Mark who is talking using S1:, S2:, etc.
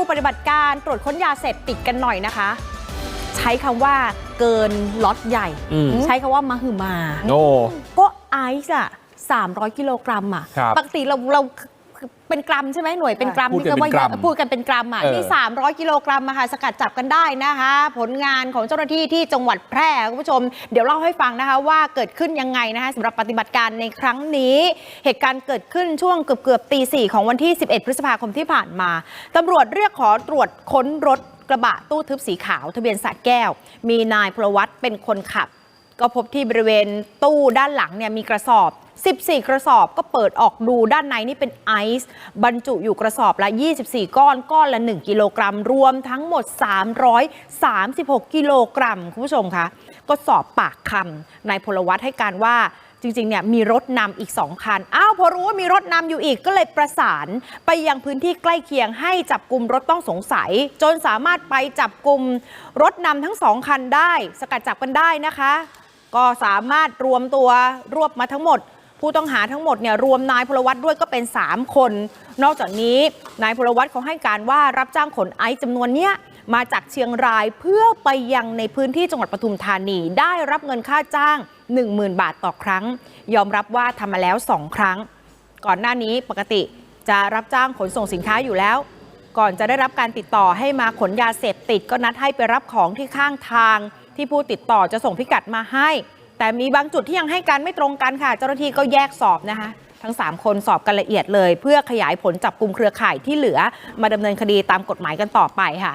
S1: ดูปฏิบัติการตรวจค้นยาเสพติดกันหน่อยนะคะ ใช้คำว่าเกินล็อตใหญ่
S2: อืม
S1: ใช้คำว่ามาหือมา
S2: โอ้
S1: ก็ไอซ์อะ300 กิโลกรัมอะ
S2: ครับ
S1: ปกติเราเรา เป็นกรัมใช่ไหมหน่วยเป็นกรัม
S2: พูดกัน
S1: ที่
S2: เป็นกรัม
S1: พูดกันเป็นกรัมอะ
S2: เออ
S1: นี่300 กิโลกรัมอะค่ะสกัดจับกันได้นะคะ ผลงานของเจ้าหน้าที่ที่จังหวัดแพร่คุณผู้ชม เดี๋ยวเล่าให้ฟังนะคะว่าเกิดขึ้นยังไงนะคะสำหรับปฏิบัติการในครั้งนี้ เหตุการณ์เกิดขึ้นช่วงเกือบเกือบๆตีสี่ของวันที่ 11 พฤษภาคมที่ผ่านมาตำรวจเรียกขอตรวจค้นรถกระบะตู้ทึบสีขาว ทะเบียนสระแก้ว มีนายพลวัตเป็นคนขับ ก็พบที่บริเวณตู้ด้านหลังเนี่ยมีกระสอบ 14 กระสอบก็เปิดออกดูด้านในนี่เป็นไอซ์บรรจุอยู่กระสอบละ 24 ก้อนก้อนละ 1 กิโลกรัม รวมทั้งหมด 336 กิโลกรัม คุณผู้ชมคะ ก็สอบปากคำนายพลวัตให้การว่าจริงๆ เนี่ยมีรถนำอีก 2 คัน อ้าวพอรู้ว่ามีรถนำอยู่อีกก็เลยประสานไปยังพื้นที่ใกล้เคียงให้จับกลุ่มรถต้องสงสัย จนสามารถไปจับกลุ่มรถนำทั้งสองคันได้ สกัดจับกันได้นะคะ ก็สามารถรวมตัวรวบมาทั้งหมด ผู้ต้องหาทั้งหมดเนี่ยรวมนายพลวัตด้วยก็เป็น 3 คน นอกจากนี้นายพลวัตเขาให้การว่ารับจ้างขนไอซ์จำนวนเนี้ยมาจากเชียงรายเพื่อไปยังในพื้นที่จังหวัดปทุมธานี ได้รับเงินค่าจ้าง 10,000 บาทต่อครั้ง ยอมรับว่าทำมาแล้ว 2 ครั้ง ก่อนหน้านี้ปกติจะรับจ้างขนส่งสินค้าอยู่แล้ว ก่อนจะได้รับการติดต่อให้มาขนยาเสพติดก็นัดให้ไปรับของที่ข้างทาง ที่ผู้ติดต่อจะส่งพิกัดมาให้ แต่มีบางจุดที่ยังให้การไม่ตรงกันค่ะ เจ้าหน้าที่ก็แยกสอบนะคะ ทั้ง 3 คนสอบกันละเอียดเลย เพื่อขยายผลจับกลุ่มเครือข่ายที่เหลือ มาดำเนินคดีตามกฎหมายกันต่อไปค่ะ